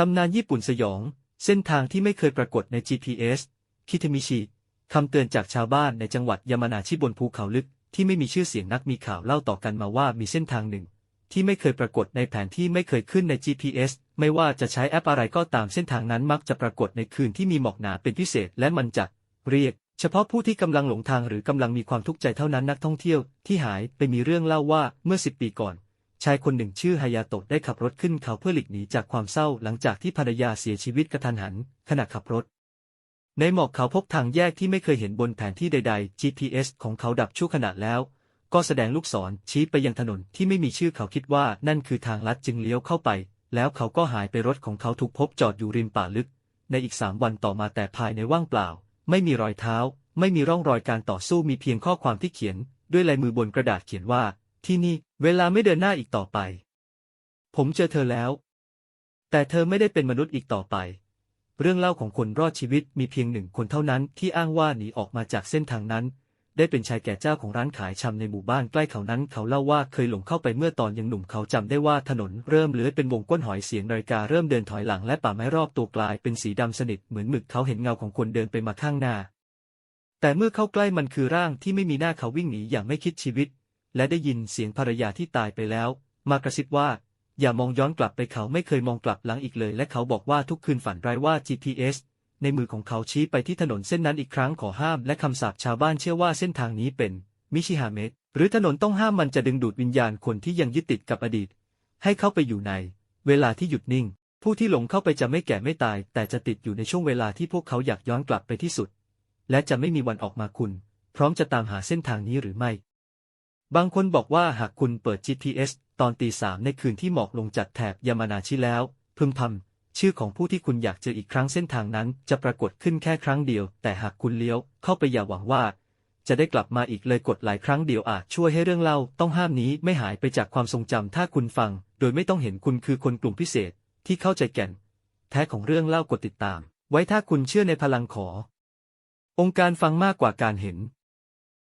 ตำนานญี่ปุ่นสยอง เส้นทางที่ไม่เคยปรากฏใน GPS คิเทมิชิ คำเตือนจากชาวบ้านในจังหวัดยามานาชิบนภูเขาลึก ที่ไม่มีชื่อเสียงนักมีข่าวเล่าต่อกันมาว่ามีเส้นทางหนึ่ง ที่ไม่เคยปรากฏในแผนที่ไม่เคยขึ้นใน GPS ไม่ว่าจะใช้แอปอะไรก็ตามเส้นทางนั้นมักจะปรากฏในคืนที่มีหมอกหนาเป็นพิเศษและมันจะเรียก เฉพาะผู้ที่กำลังหลงทางหรือกำลังมีความทุกข์ใจเท่านั้นนักท่องเที่ยวที่หายไปมีเรื่องเล่าว่าเมื่อสิบปีก่อน ชายคนหนึ่งชื่อฮายาโตะได้ขับรถขึ้นเขาเพื่อหลีกหนีจากความเศร้าหลังจากที่ภรรยาเสียชีวิตกระทันหัน ขณะขับรถ ในหมอกเขาพบทางแยกที่ไม่เคยเห็นบนแผนที่ใดๆ GPS ของเขาดับชั่วขณะแล้ว ก็แสดงลูกศรชี้ไปยังถนนที่ไม่มีชื่อเขาคิดว่านั่นคือทางลัดจึงเลี้ยวเข้าไป แล้วเขาก็หายไปรถของเขาถูกพบจอดอยู่ริมป่าลึก ในอีกสามวันต่อมาแต่ภายในว่างเปล่า ไม่มีรอยเท้า ไม่มีร่องรอยการต่อสู้มีเพียงข้อความที่เขียน ด้วยลายมือบนกระดาษเขียนว่า ที่นี่ เวลาไม่เดินหน้าอีกต่อไป ผมเจอเธอแล้ว แต่เธอไม่ได้เป็นมนุษย์อีกต่อไป เรื่องเล่าของคนรอดชีวิตมีเพียงหนึ่งคนเท่านั้นที่อ้างว่าหนีออกมาจากเส้นทางนั้น ได้เป็นชายแก่เจ้าของร้านขายชำในหมู่บ้านใกล้เขานั้น เขาเล่าว่าเคยหลงเข้าไปเมื่อตอนยังหนุ่มเขาจำได้ว่าถนนเริ่มเลื้อยเป็นวงก้นหอยเสียงนาฬิกาเริ่มเดินถอยหลังและป่าไม้รอบตัวกลายเป็นสีดำสนิทเหมือนหมึกเขาเห็นเงาของคนเดินไปมาข้างหน้าแต่เมื่อเข้าใกล้มันคือร่างที่ไม่มีหน้าเขาวิ่งหนีอย่างไม่คิดชีวิต และได้ยินเสียงภรรยาที่ตายไปแล้ว มากระซิบว่า อย่ามองย้อนกลับไปเขาไม่เคยมองกลับหลังอีกเลย และเขาบอกว่าทุกคืนฝันร้ายว่า GPS ในมือของเขาชี้ไปที่ถนนเส้นนั้นอีกครั้งขอห้ามและคำสาปชาวบ้านเชื่อว่าเส้นทางนี้เป็น มิชิฮาเมะหรือถนนต้องห้ามมันจะดึงดูดวิญญาณคนที่ยังยึดติดกับอดีต ให้เข้าไปอยู่ใน เวลาที่หยุดนิ่ง ผู้ที่หลงเข้าไปจะไม่แก่ไม่ตาย แต่จะติดอยู่ในช่วงเวลาที่พวกเขาอยากย้อนกลับไปที่สุด และจะไม่มีวันออกมาคุณ พร้อมจะตามหาเส้นทางนี้หรือไม่ บางคนบอกว่าหากคุณเปิด GPS ตอนตีสามในคืนที่หมอกลงจัดแถบยามานาชิแล้ว พึมพำชื่อของผู้ที่คุณอยากเจออีกครั้งเส้นทางนั้นจะปรากฏขึ้นแค่ครั้งเดียว แต่หากคุณเลี้ยวเข้าไปอย่าหวังว่า จะได้กลับมาอีกเลยกดหลายครั้งเดียวอาจช่วยให้เรื่องเล่าต้องห้ามนี้ไม่หายไปจากความทรงจำถ้าคุณฟัง โดยไม่ต้องเห็นคุณคือคนกลุ่มพิเศษ ที่เข้าใจแก่น แท้ของเรื่องเล่ากดติดตาม ไว้ถ้าคุณเชื่อในพลังขอ องค์การฟังมากกว่าการเห็น